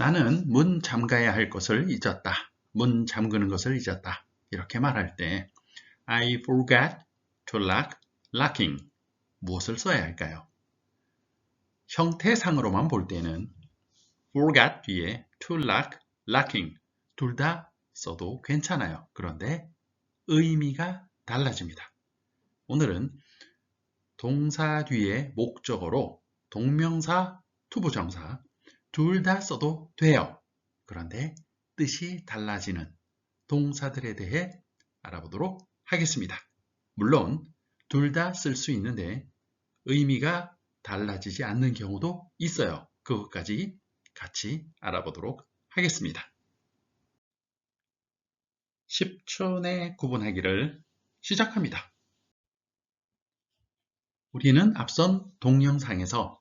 나는 문 잠가야 할 것을 잊었다. 문 잠그는 것을 잊었다. 이렇게 말할 때 I forgot to lock locking 무엇을 써야 할까요? 형태상으로만 볼 때는 forgot 뒤에 to lock, locking 둘 다 써도 괜찮아요. 그런데 의미가 달라집니다. 오늘은 동사 뒤에 목적어로 동명사, 투부정사 둘 다 써도 돼요. 그런데 뜻이 달라지는 동사들에 대해 알아보도록 하겠습니다. 물론 둘 다 쓸 수 있는데 의미가 달라지지 않는 경우도 있어요. 그것까지 같이 알아보도록 하겠습니다. 10초 내 구분하기를 시작합니다. 우리는 앞선 동영상에서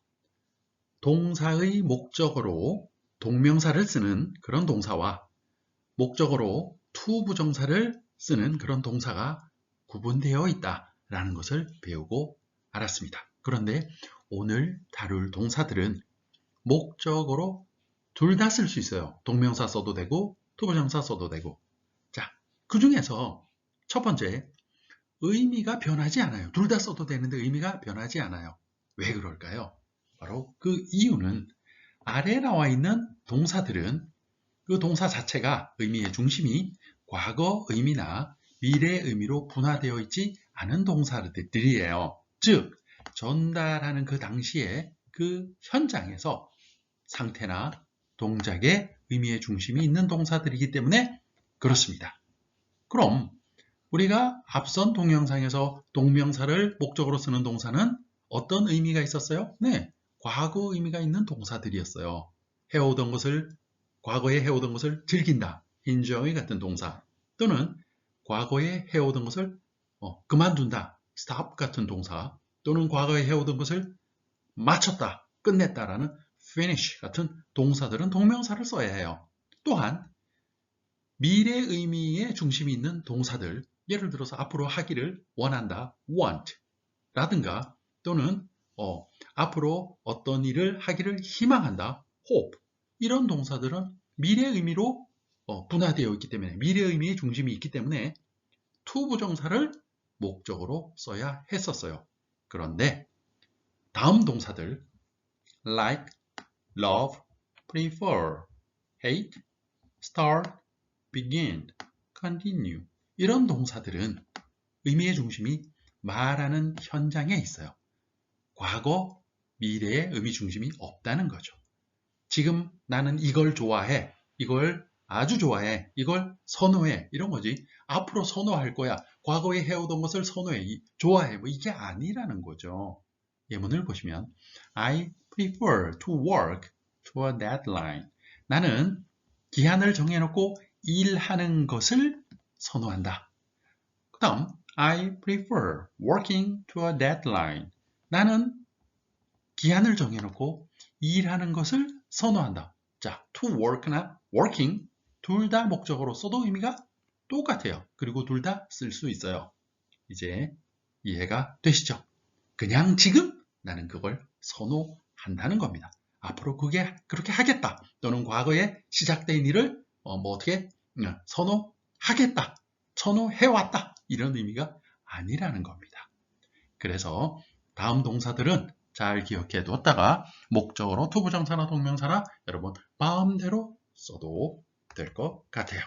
동사의 목적어로 동명사를 쓰는 그런 동사와 목적어로 투부정사를 쓰는 그런 동사가 구분되어 있다라는 것을 배우고 알았습니다. 그런데 오늘 다룰 동사들은 목적어로 둘 다 쓸 수 있어요. 동명사 써도 되고 투부정사 써도 되고 자, 그 중에서 첫 번째 의미가 변하지 않아요. 둘 다 써도 되는데 의미가 변하지 않아요. 왜 그럴까요? 바로 그 이유는 아래 나와 있는 동사들은 그 동사 자체가 의미의 중심이 과거 의미나 미래 의미로 분화되어 있지 않은 동사들이에요. 즉, 전달하는 그 당시에 그 현장에서 상태나 동작의 의미의 중심이 있는 동사들이기 때문에 그렇습니다. 그럼 우리가 앞선 동영상에서 동명사를 목적으로 쓰는 동사는 어떤 의미가 있었어요? 네, 과거 의미가 있는 동사들이었어요. 해오던 것을 과거에 해오던 것을 즐긴다. enjoy 같은 동사 또는 과거에 해오던 것을 어, 그만둔다. stop 같은 동사 또는 과거에 해오던 것을 마쳤다. 끝냈다라는 finish 같은 동사들은 동명사를 써야 해요. 또한 미래 의미의 중심이 있는 동사들 예를 들어서 앞으로 하기를 원한다. want 라든가 또는 어, 앞으로 어떤 일을 하기를 희망한다. hope 이런 동사들은 미래 의미로 어, 분화되어 있기 때문에 미래 의미의 중심이 있기 때문에 to 부정사를 목적으로 써야 했었어요. 그런데 다음 동사들 like, love, prefer, hate, start, begin, continue 이런 동사들은 의미의 중심이 말하는 현장에 있어요. 과거, 미래의 의미 중심이 없다는 거죠. 지금 나는 이걸 좋아해. 이걸 아주 좋아해. 이걸 선호해. 이런 거지. 앞으로 선호할 거야. 과거에 해오던 것을 선호해. 좋아해. 뭐 이게 아니라는 거죠. 예문을 보시면 I prefer to work to a deadline. 나는 기한을 정해놓고 일하는 것을 선호한다. 그 다음 I prefer working to a deadline. 나는 기한을 정해놓고 일하는 것을 선호한다. 자, to work나 working 둘 다 목적으로 써도 의미가 똑같아요. 그리고 둘 다 쓸 수 있어요. 이제 이해가 되시죠? 그냥 지금 나는 그걸 선호한다는 겁니다. 앞으로 그게 그렇게 하겠다. 또는 과거에 시작된 일을 어, 뭐 어떻게 선호하겠다. 선호해왔다. 이런 의미가 아니라는 겁니다. 그래서 다음 동사들은 잘 기억해 뒀다가 목적으로 투부정사나 동명사나 여러분 마음대로 써도 될 것 같아요.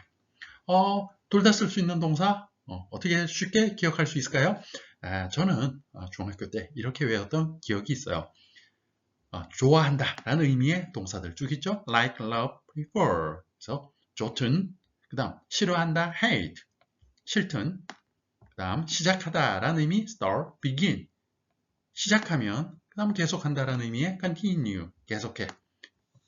어, 둘 다 쓸 수 있는 동사 어, 떻게 쉽게 기억할 수 있을까요? 아, 저는 어, 중학교 때 이렇게 외웠던 기억이 있어요. 어, 좋아한다 라는 의미의 동사들 쭉 있죠? like, love, prefer 그래서 좋든 그 다음 싫어한다 hate 싫든 그 다음 시작하다 라는 의미 start, begin 시작하면 그 다음 계속한다라는 의미의 continue 계속해.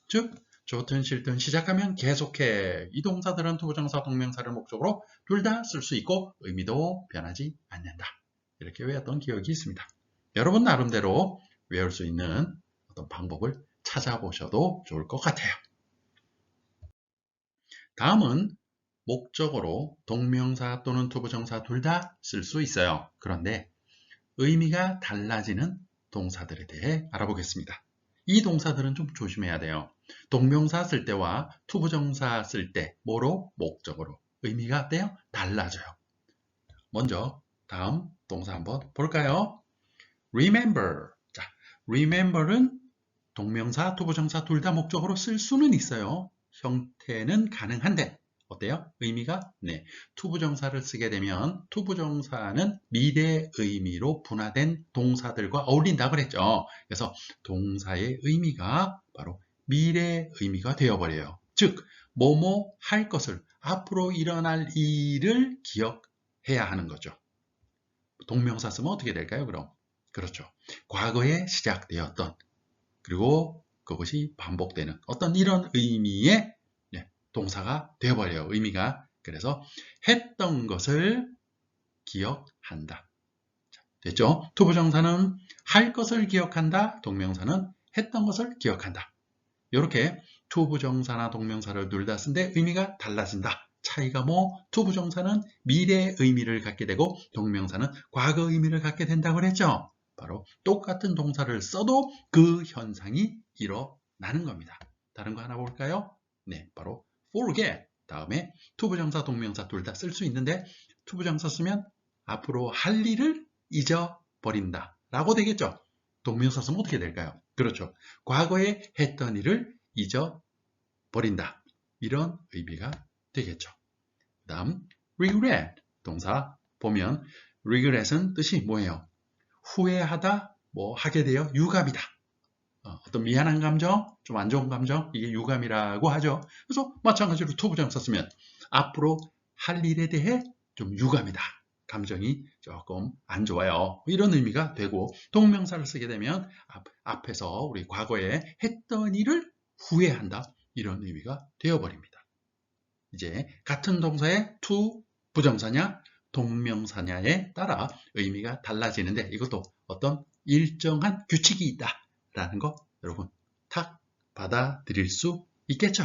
즉 좋든 싫든 시작하면 계속해. 이 동사들은 투부정사 동명사를 목적으로 둘 다 쓸 수 있고 의미도 변하지 않는다. 이렇게 외웠던 기억이 있습니다. 여러분 나름대로 외울 수 있는 어떤 방법을 찾아보셔도 좋을 것 같아요. 다음은 목적어로 동명사 또는 투부정사 둘 다 쓸 수 있어요. 그런데 의미가 달라지는 동사들에 대해 알아보겠습니다. 이 동사들은 좀 조심해야 돼요. 동명사 쓸 때와 투부정사 쓸 때 뭐로? 목적으로. 의미가 어때요? 달라져요. 먼저 다음 동사 한번 볼까요? remember. 자, remember은 동명사, 투부정사 둘 다 목적으로 쓸 수는 있어요. 형태는 가능한데 어때요? 의미가? 네. 투부정사를 쓰게 되면 투부정사는 미래 의미로 분화된 동사들과 어울린다 그랬죠. 그래서 동사의 의미가 바로 미래 의미가 되어버려요. 즉, 뭐뭐 할 것을 앞으로 일어날 일을 기억해야 하는 거죠. 동명사 쓰면 어떻게 될까요? 그럼 그렇죠. 과거에 시작되었던 그리고 그것이 반복되는 어떤 이런 의미의 동사가 되어버려요. 의미가. 그래서 했던 것을 기억한다. 됐죠? 투부정사는 할 것을 기억한다. 동명사는 했던 것을 기억한다. 이렇게 투부정사나 동명사를 둘 다 쓴데 의미가 달라진다. 차이가 뭐? 투부정사는 미래의 의미를 갖게 되고 동명사는 과거 의미를 갖게 된다고 그랬죠? 바로 똑같은 동사를 써도 그 현상이 일어나는 겁니다. 다른 거 하나 볼까요? 네, 바로 forget 다음에 투부정사 동명사 둘 다 쓸 수 있는데 투부정사 쓰면 앞으로 할 일을 잊어버린다 라고 되겠죠. 동명사 쓰면 어떻게 될까요? 그렇죠. 과거에 했던 일을 잊어버린다. 이런 의미가 되겠죠. 그 다음 regret 동사 보면 regret은 뜻이 뭐예요? 후회하다 뭐 하게 되어 유감이다 어, 어떤 미안한 감정, 좀 안 좋은 감정, 이게 유감이라고 하죠. 그래서 마찬가지로 투부정 썼으면 앞으로 할 일에 대해 좀 유감이다. 감정이 조금 안 좋아요. 이런 의미가 되고 동명사를 쓰게 되면 앞, 에서 우리 과거에 했던 일을 후회한다. 이런 의미가 되어버립니다. 이제 같은 동사의 to 부정사냐 동명사냐에 따라 의미가 달라지는데 이것도 어떤 일정한 규칙이 있다. 라는 거 여러분 탁 받아들일 수 있겠죠?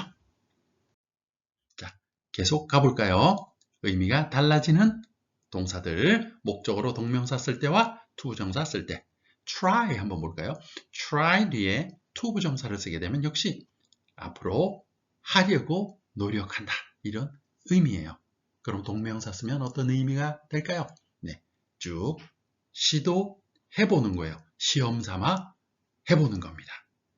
자, 계속 가볼까요? 의미가 달라지는 동사들, 목적으로 동명사 쓸 때와 투부정사 쓸 때. try 한번 볼까요? try 뒤에 투부정사를 쓰게 되면 역시 앞으로 하려고 노력한다. 이런 의미예요. 그럼 동명사 쓰면 어떤 의미가 될까요? 네, 쭉 시도해보는 거예요. 시험 삼아 해보는 겁니다.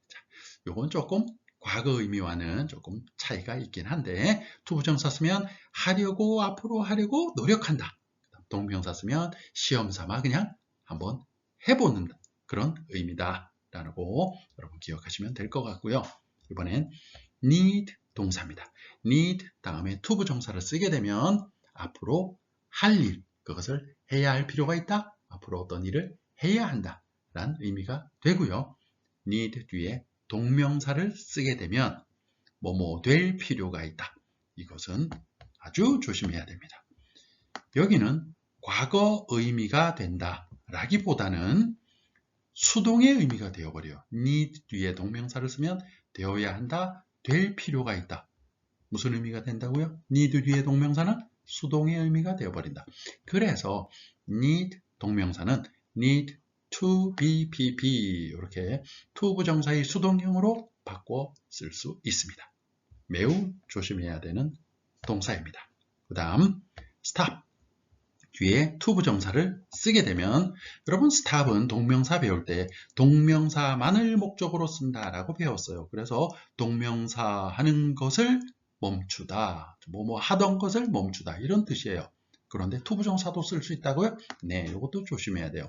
자, 요건 조금 과거 의미와는 조금 차이가 있긴 한데 투부정사 쓰면 하려고 앞으로 하려고 노력한다. 동명사 쓰면 시험 삼아 그냥 한번 해보는 그런 의미다. 라고 여러분 기억하시면 될 것 같고요. 이번엔 need 동사입니다. need 다음에 투부정사를 쓰게 되면 앞으로 할 일, 그것을 해야 할 필요가 있다. 앞으로 어떤 일을 해야 한다. 라는 의미가 되고요. Need 뒤에 동명사를 쓰게 되면 뭐뭐 될 필요가 있다. 이것은 아주 조심해야 됩니다. 여기는 과거 의미가 된다 라기보다는 수동의 의미가 되어버려요. need 뒤에 동명사를 쓰면 되어야 한다, 될 필요가 있다. 무슨 의미가 된다고요? need 뒤에 동명사는 수동의 의미가 되어버린다. 그래서 need 동명사는 need to be, be, be 이렇게 to 부정사의 수동형으로 바꿔 쓸 수 있습니다. 매우 조심해야 되는 동사입니다. 그 다음 stop 뒤에 to 부정사를 쓰게 되면 여러분 stop은 동명사 배울 때 동명사만을 목적으로 쓴다 라고 배웠어요. 그래서 동명사 하는 것을 멈추다, 뭐뭐 하던 것을 멈추다 이런 뜻이에요. 그런데 to 부정사도 쓸 수 있다고요? 네, 이것도 조심해야 돼요.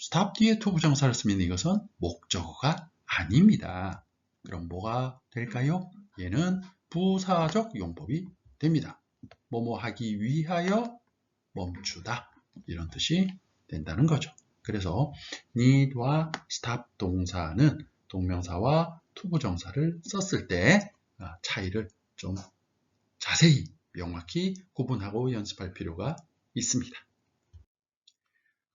Stop 뒤에 to 부정사를 쓰면 이것은 목적어가 아닙니다. 그럼 뭐가 될까요? 얘는 부사적 용법이 됩니다. 뭐뭐 하기 위하여 멈추다 이런 뜻이 된다는 거죠. 그래서 need와 stop 동사는 동명사와 투부정사를 썼을 때 아, 차이를 좀 자세히 명확히 구분하고 연습할 필요가 있습니다.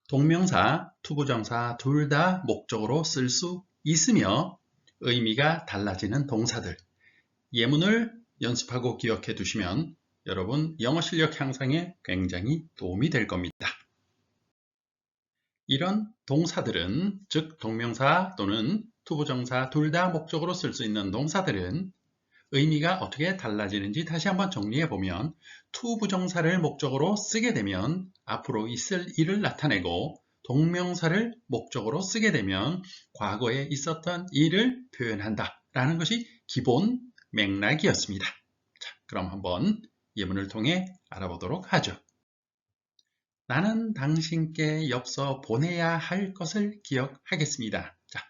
동명사, 투부정사 둘 다 목적으로 쓸 수 있으며 의미가 달라지는 동사들. 예문을 연습하고 기억해 두시면 여러분 영어 실력 향상에 굉장히 도움이 될 겁니다. 이런 동사들은 즉 동명사 또는 투부정사 둘 다 목적으로 쓸 수 있는 동사들은 의미가 어떻게 달라지는지 다시 한번 정리해 보면 투부정사를 목적으로 쓰게 되면 앞으로 있을 일을 나타내고 동명사를 목적으로 쓰게 되면 과거에 있었던 일을 표현한다 라는 것이 기본 맥락이었습니다. 자, 그럼 한번 예문을 통해 알아보도록 하죠. 나는 당신께 엽서 보내야 할 것을 기억하겠습니다. 자,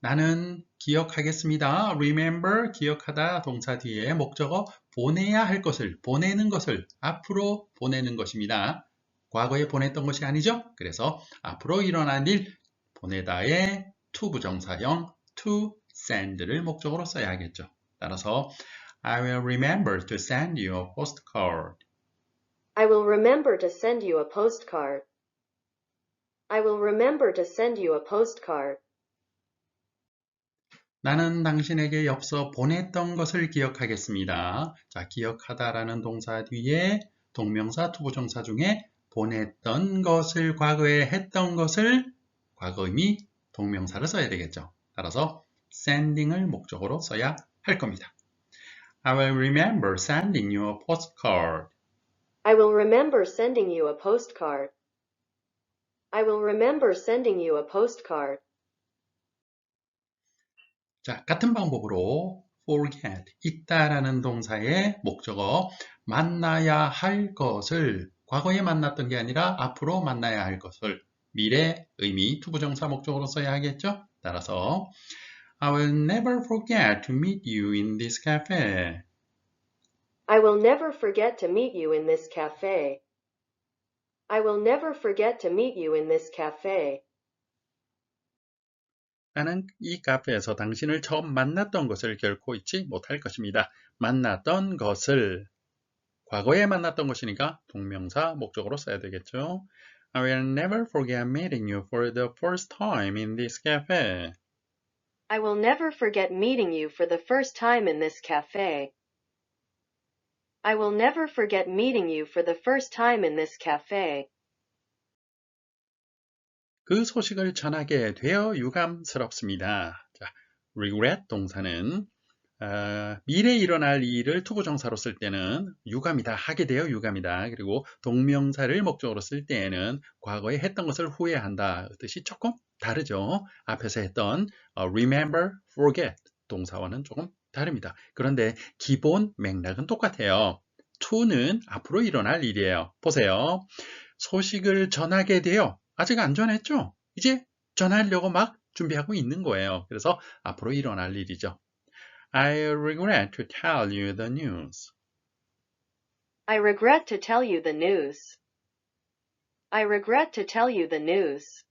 나는 기억하겠습니다. remember, 기억하다 동사 뒤에 목적어 보내야 할 것을, 보내는 것을 앞으로 보내는 것입니다. 과거에 보냈던 것이 아니죠? 그래서 앞으로 일어난 일, 보내다의 to 부정사형 to send를 목적으로 써야 하겠죠. 따라서 I will remember to send you a postcard. I will remember to send you a postcard. I will remember to send you a postcard. 나는 당신에게 엽서 보냈던 것을 기억하겠습니다. 자, 기억하다라는 동사 뒤에 동명사 투부정사 중에 보냈던 것을 과거에 했던 것을 과거 의미 동명사를 써야 되겠죠. 따라서 sending을 목적으로 써야 할 겁니다. I will remember sending you a postcard. I will remember sending you a postcard. I will remember sending you a postcard. 자, 같은 방법으로 forget, 있다라는 동사의 목적어 만나야 할 것을 과거에 만났던 게 아니라 앞으로 만나야 할 것을 미래 의미 투부정사 목적으로 써야 하겠죠? 따라서 I will never forget to meet you in this cafe. I will never forget to meet you in this cafe. I will never forget to meet you in this cafe. 나는 이 카페에서 당신을 처음 만났던 것을 결코 잊지 못할 것입니다. 만났던 것을 과거에 만났던 것이니까 동명사 목적으로 써야 되겠죠. I will never forget meeting you for the first time in this cafe. I will never forget meeting you for the first time in this cafe. I will never forget meeting you for the first time in this cafe. 그 소식을 전하게 되어 유감스럽습니다. 자, regret 동사는 어, 미래에 일어날 일을 투부정사로 쓸 때는 유감이다, 하게 되어 유감이다. 그리고 동명사를 목적으로 쓸 때에는 과거에 했던 것을 후회한다. 뜻이 조금 다르죠. 앞에서 했던 어, remember, forget 동사와는 조금 다릅니다. 그런데 기본 맥락은 똑같아요. to는 앞으로 일어날 일이에요. 보세요. 소식을 전하게 되어 아직 안 전했죠? 이제 전하려고 막 준비하고 있는 거예요. 그래서 앞으로 일어날 일이죠. I regret to tell you the news. I regret to tell you the news. I regret to tell you the news.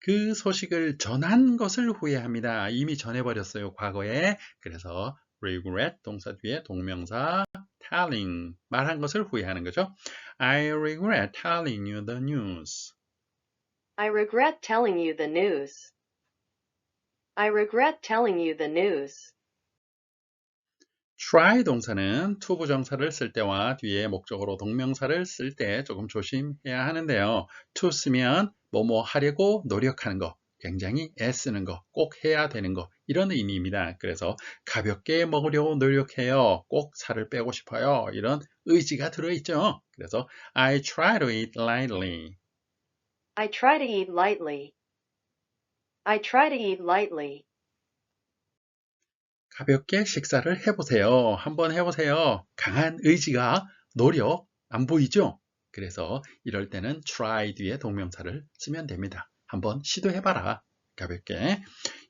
그 소식을 전한 것을 후회합니다. 이미 전해버렸어요, 과거에. 그래서 regret 동사 뒤에 동명사 telling 말한 것을 후회하는 거죠. I regret telling you the news. I regret telling you the news. I regret telling you the news. try 동사는 to 부정사를 쓸 때와 뒤에 목적으로 동명사를 쓸 때 조금 조심해야 하는데요. to 쓰면 뭐뭐 하려고 노력하는 거, 굉장히 애쓰는 거, 꼭 해야 되는 거 이런 의미입니다. 그래서 가볍게 먹으려고 노력해요. 꼭 살을 빼고 싶어요. 이런 의지가 들어있죠. 그래서 I try to eat lightly. I try to eat lightly. I try to eat lightly. 가볍게 식사를 해보세요. 한번 해보세요. 강한 의지가 노력 안 보이죠? 그래서 이럴 때는 try 뒤에 동명사를 쓰면 됩니다. 한번 시도해봐라. 가볍게.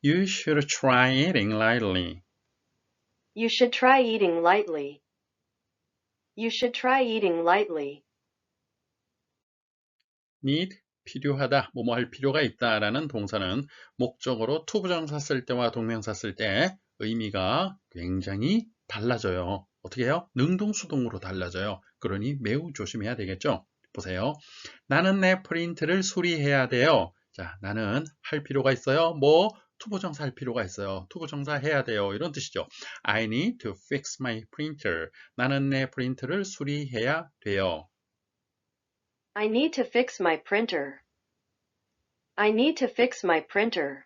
You should try eating lightly. You should try eating lightly. You should try eating lightly. need 필요하다, 뭐뭐 할 필요가 있다라는 동사는 목적으로 투부정사 쓸 때와 동명사 쓸 때 의미가 굉장히 달라져요. 어떻게 해요? 능동수동으로 달라져요. 그러니 매우 조심해야 되겠죠? 보세요. 나는 내 프린트를 수리해야 돼요. 자, 나는 할 필요가 있어요. 뭐 투부정사 할 필요가 있어요. 투부정사 해야 돼요. 이런 뜻이죠. I need to fix my printer. 나는 내 프린트를 수리해야 돼요. I need to fix my printer. I need to fix my printer.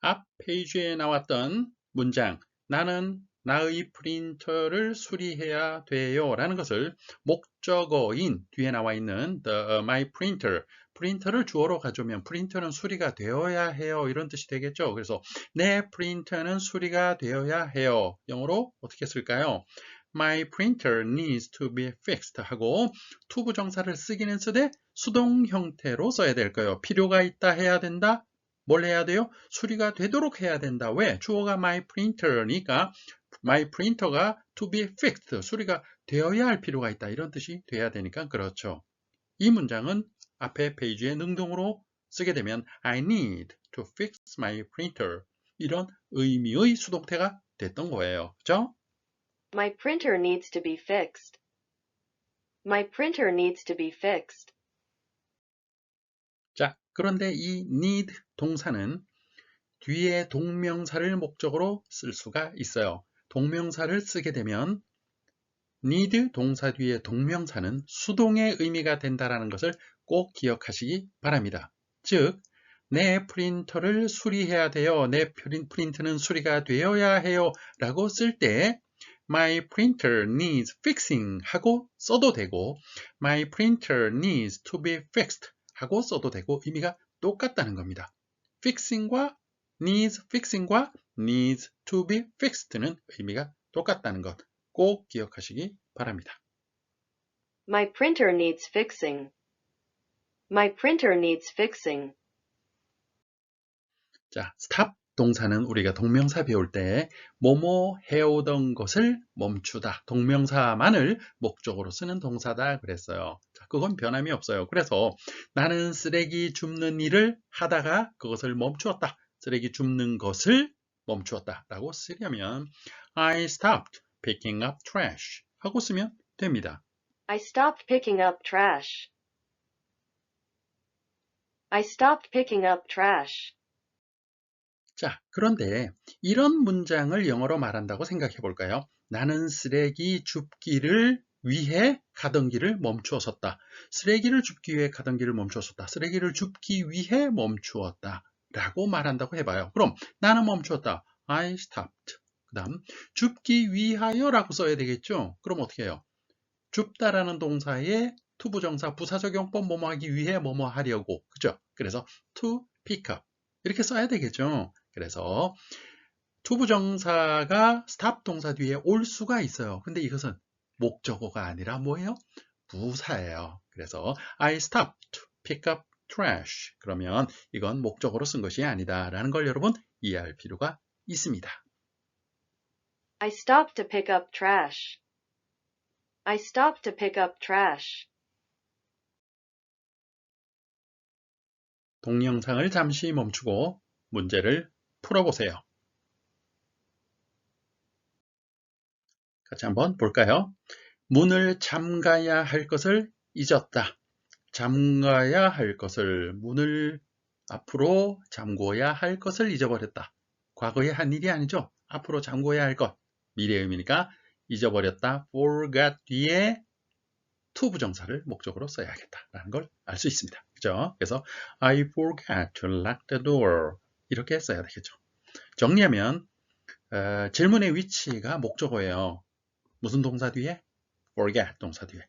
앞 페이지에 나왔던 문장 나는 나의 프린터를 수리해야 돼요. 라는 것을 목적어인 뒤에 나와 있는 the, my printer. 프린터를 주어로 가져오면 프린터는 수리가 되어야 해요. 이런 뜻이 되겠죠. 그래서 내 프린터는 수리가 되어야 해요. 영어로 어떻게 쓸까요? My printer needs to be fixed 하고 to 부정사를 쓰기는 쓰되 수동 형태로 써야 될 거예요. 필요가 있다 해야 된다? 뭘 해야 돼요? 수리가 되도록 해야 된다. 왜? 주어가 my printer니까 my printer가 to be fixed, 수리가 되어야 할 필요가 있다. 이런 뜻이 돼야 되니까 그렇죠. 이 문장은 앞에 페이지에 능동으로 쓰게 되면 I need to fix my printer 이런 의미의 수동태가 됐던 거예요. 그죠? My printer needs to be fixed. My printer needs to be fixed. 자, 그런데 이 need 동사는 뒤에 동명사를 목적으로 쓸 수가 있어요. 동명사를 쓰게 되면 need 동사 뒤에 동명사는 수동의 의미가 된다는 것을 꼭 기억하시기 바랍니다. 즉, 내 프린터를 수리해야 돼요. 내 프린트는 수리가 되어야 해요. 라고 쓸 때 My printer needs fixing 하고 써도 되고 My printer needs to be fixed 하고 써도 되고 의미가 똑같다는 겁니다. fixing과 needs fixing과 needs to be fixed는 의미가 똑같다는 것 꼭 기억하시기 바랍니다. My printer needs fixing. My printer needs fixing. 자, stop 동사는 우리가 동명사 배울 때 뭐뭐 해오던 것을 멈추다. 동명사만을 목적으로 쓰는 동사다 그랬어요. 자, 그건 변함이 없어요. 그래서 나는 쓰레기 줍는 일을 하다가 그것을 멈추었다. 쓰레기 줍는 것을 멈추었다 라고 쓰려면 I stopped picking up trash 하고 쓰면 됩니다. I stopped picking up trash. I stopped picking up trash. 자, 그런데 이런 문장을 영어로 말한다고 생각해 볼까요? 나는 쓰레기 줍기를 위해 가던 길을 멈추었었다. 쓰레기를 줍기 위해 가던 길을 멈추었었다. 쓰레기를 줍기 위해 멈추었다. 라고 말한다고 해봐요. 그럼 나는 멈추었다. I stopped. 그 다음 줍기 위하여 라고 써야 되겠죠? 그럼 어떻게 해요? 줍다라는 동사에 투부정사 부사적용법 뭐뭐 하기 위해 뭐뭐 하려고. 그죠? 그래서 to pick up. 이렇게 써야 되겠죠? 그래서 투부정사가 stop 동사 뒤에 올 수가 있어요. 근데 이것은 목적어가 아니라 뭐예요? 부사예요. 그래서 I stopped to pick up trash. 그러면 이건 목적어로 쓴 것이 아니다. 라는 걸 여러분 이해할 필요가 있습니다. I stopped to pick up trash. I stopped to pick up trash. 동영상을 잠시 멈추고 문제를 풀어보세요. 같이 한번 볼까요? 문을 잠가야 할 것을 잊었다. 잠가야 할 것을 문을 앞으로 잠궈야 할 것을 잊어버렸다. 과거에 한 일이 아니죠. 앞으로 잠궈야 할 것. 미래 의미니까 잊어버렸다. forgot 뒤에 to 부정사를 목적으로 써야겠다라는 걸 알 수 있습니다. 그죠? 그래서 I forgot to lock the door 이렇게 써야 되겠죠. 정리하면 어, 질문의 위치가 목적어예요. 무슨 동사 뒤에? forget 동사 뒤에.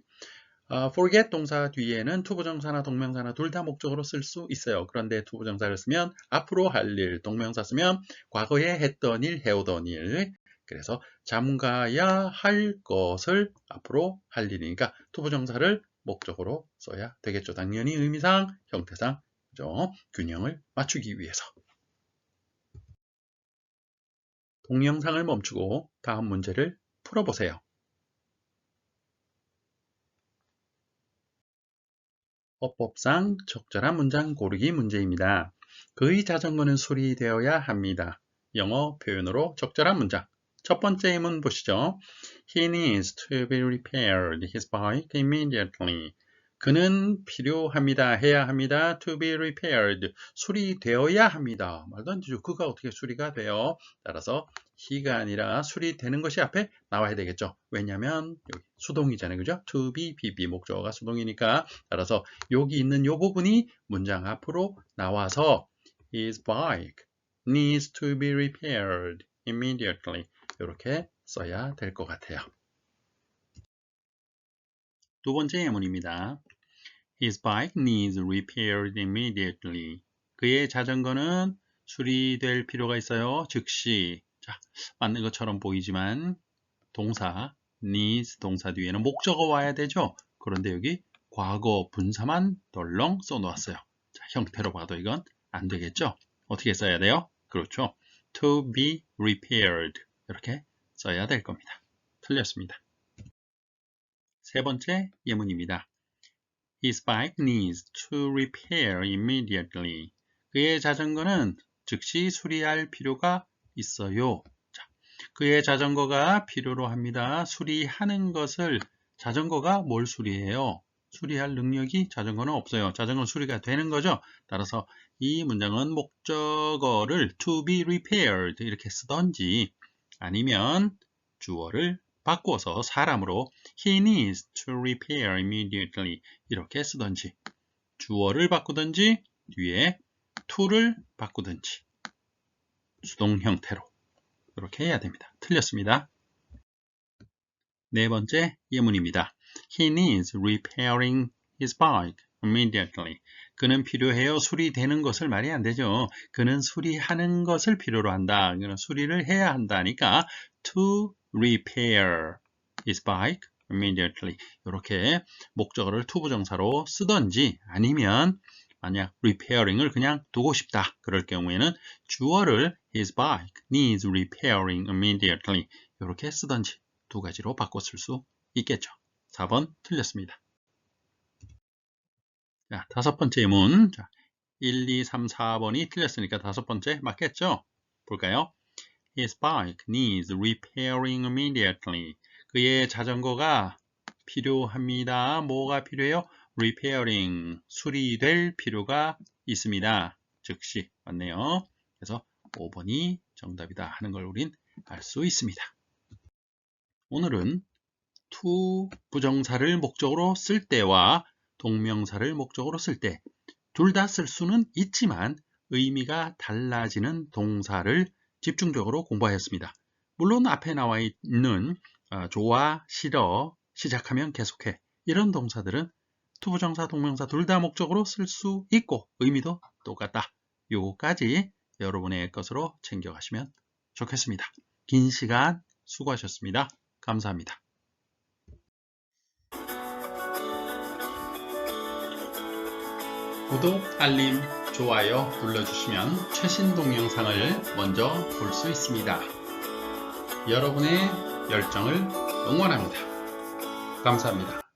어, forget 동사 뒤에는 투부정사나 동명사나 둘 다 목적으로 쓸 수 있어요. 그런데 투부정사를 쓰면 앞으로 할 일, 동명사 쓰면 과거에 했던 일, 해오던 일. 그래서 잠가야 할 것을 앞으로 할 일이니까 투부정사를 목적으로 써야 되겠죠. 당연히 의미상, 형태상 그죠? 균형을 맞추기 위해서. 동영상을 멈추고 다음 문제를 풀어보세요. 어법상 적절한 문장 고르기 문제입니다. 그의 자전거는 수리되어야 합니다. 영어 표현으로 적절한 문장. 첫 번째 예문 보시죠. He needs to be repaired his bike immediately. 그는 필요합니다. 해야 합니다. to be repaired. 수리되어야 합니다. 말도 안 되죠. 그가 어떻게 수리가 돼요? 따라서 he가 아니라 수리되는 것이 앞에 나와야 되겠죠. 왜냐하면 여기 수동이잖아요. 그죠? to be, be 목적어가 수동이니까 따라서 여기 있는 이 부분이 문장 앞으로 나와서 his bike needs to be repaired immediately. 이렇게 써야 될 것 같아요. 두 번째 예문입니다. His bike needs repaired immediately. 그의 자전거는 수리될 필요가 있어요. 즉시. 자, 맞는 것처럼 보이지만 동사 needs 동사 뒤에는 목적어 와야 되죠. 그런데 여기 과거 분사만 덜렁 써놓았어요. 자, 형태로 봐도 이건 안 되겠죠. 어떻게 써야 돼요? 그렇죠. to be repaired 이렇게 써야 될 겁니다. 틀렸습니다. 세 번째 예문입니다. His bike needs to repair immediately. 그의 자전거는 즉시 수리할 필요가 있어요. 자, 그의 자전거가 필요로 합니다. 수리하는 것을 자전거가 뭘 수리해요? 수리할 능력이 자전거는 없어요. 자전거 수리가 되는 거죠. 따라서 이 문장은 목적어를 to be repaired 이렇게 쓰던지 아니면 주어를 바꿔서 사람으로 he needs to repair immediately 이렇게 쓰던지 주어를 바꾸든지 뒤에 to를 바꾸든지 수동 형태로 이렇게 해야 됩니다. 틀렸습니다. 네 번째 예문입니다. He needs repairing his bike immediately. 그는 필요해요. 수리되는 것을 말이 안 되죠. 그는 수리하는 것을 필요로 한다. 그는 수리를 해야 한다니까 to repair his bike immediately. 이렇게 목적어를 to 부정사로 쓰던지 아니면 만약 repairing을 그냥 두고 싶다. 그럴 경우에는 주어를 his bike needs repairing immediately. 이렇게 쓰던지 두 가지로 쓸수 있겠죠. 4번 틀렸습니다. 자, 다섯 번째 문. 자, 1, 2, 3, 4번이 틀렸으니까 다섯 번째 맞겠죠? 볼까요? His bike needs repairing immediately. 그의 자전거가 필요합니다. 뭐가 필요해요? repairing, 수리될 필요가 있습니다. 즉시 맞네요. 그래서 5번이 정답이다 하는 걸 우린 알 수 있습니다. 오늘은 to 부정사를 목적으로 쓸 때와 동명사를 목적으로 쓸 때 둘 다 쓸 수는 있지만 의미가 달라지는 동사를 집중적으로 공부하였습니다. 물론 앞에 나와 있는 어, 좋아, 싫어, 시작하면 계속해 이런 동사들은 투부정사, 동명사 둘 다 목적으로 쓸 수 있고 의미도 똑같다. 요거까지 여러분의 것으로 챙겨가시면 좋겠습니다. 긴 시간 수고하셨습니다. 감사합니다. 구독, 알림, 좋아요 눌러주시면 최신 동영상을 먼저 볼 수 있습니다. 여러분의 열정을 응원합니다. 감사합니다.